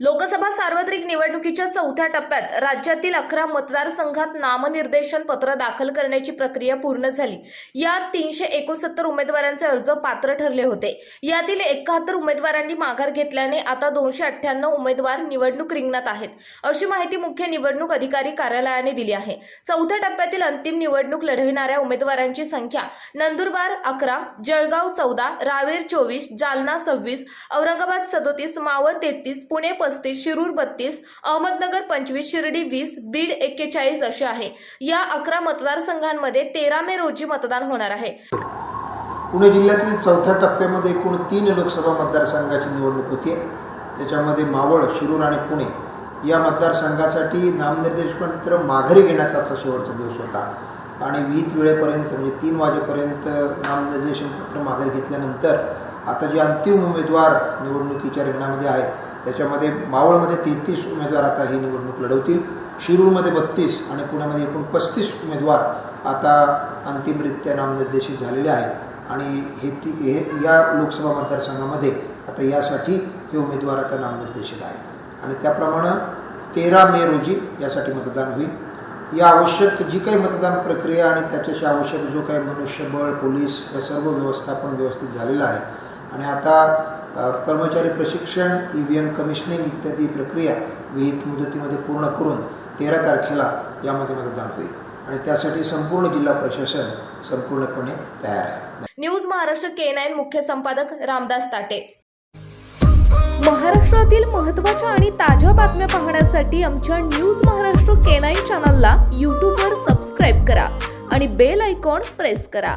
लोकसभा सार्वत्रिक निवडणुकीच्या चौथ्या टप्प्यात राज्यातील अकरा मतदारसंघात नामनिर्देशन पत्र दाखल करण्याची प्रक्रिया पूर्ण झाली. यात तीनशे एकोणसत्तर उमेदवारांचे अर्ज पात्र ठरले होते. यातील एकाहत्तर उमेदवारांनी माघार घेतल्याने आता दोनशे अठ्ठ्याण्णव उमेदवार निवडणूक रिंगणात आहेत. अशी माहिती मुख्य निवडणूक अधिकारी कार्यालयाने दिली आहे. चौथ्या टप्प्यातील अंतिम निवडणूक लढविणाऱ्या उमेदवारांची संख्या नंदुरबार अकरा जळगाव चौदा रावेर चोवीस जालना सव्वीस औरंगाबाद सदोतीस मावळ तेहतीस पुणे पस्तीस शिरूर बत्तीस अहमदनगर पंचवीस शिर्डी वीस बीड एक्केचाळीस असे आहे. या अकरा मतदारसंघांमध्ये तेरा मे रोजी मतदान होणार आहे. पुणे जिल्ह्यातील चौथ्या टप्प्यामध्ये एकूण तीन लोकसभा मतदारसंघाची निवडणूक होती. त्याच्यामध्ये मावळ शिरूर आणि पुणे या मतदारसंघासाठी नामनिर्देशपत्र माघारी घेण्याचा आजचा शेवटचा दिवस होता. आणि विहित वेळेपर्यंत म्हणजे तीन वाजेपर्यंत नामनिर्देशन पत्र माघारी घेतल्यानंतर आता जे अंतिम उमेदवार निवडणुकीच्या रिंगणामध्ये आहेत त्याच्यामध्ये मावळमध्ये तेहतीस उमेदवार आता ही निवडणूक लढवतील. शिरूरमध्ये बत्तीस आणि पुण्यामध्ये एकूण पस्तीस उमेदवार आता अंतिमरित्या नामनिर्देशित झालेले आहेत. आणि हे ती हे या लोकसभा मतदारसंघामध्ये आता यासाठी हे उमेदवार आता नामनिर्देशित आहेत. आणि त्याप्रमाणे तेरा मे रोजी यासाठी मतदान होईल. या आवश्यक जी काही मतदान प्रक्रिया आणि त्याच्याशी आवश्यक जो काही मनुष्यबळ पोलीस या सर्व व्यवस्थापन व्यवस्थित झालेलं आहे. आणि आता कर्मचारी प्रशिक्षण ई व्ही एम कमिशनिंग इत्यादी प्रक्रिया विहित मुदतीमध्ये पूर्ण करून तेरा तारखेला यामध्ये मतदान होईल. आणि त्यासाठी संपूर्ण जिल्हा प्रशासन संपूर्णपणे तयार आहे. न्यूज महाराष्ट्र के नाईन मुख्य संपादक रामदास ताटे. महाराष्ट्रातील महत्त्वाच्या आणि ताज्या बातम्या पाहण्यासाठी आमच्या न्यूज महाराष्ट्र के नाईन चॅनलला यूट्यूबवर सबस्क्राईब करा आणि बेल आयकॉन प्रेस करा.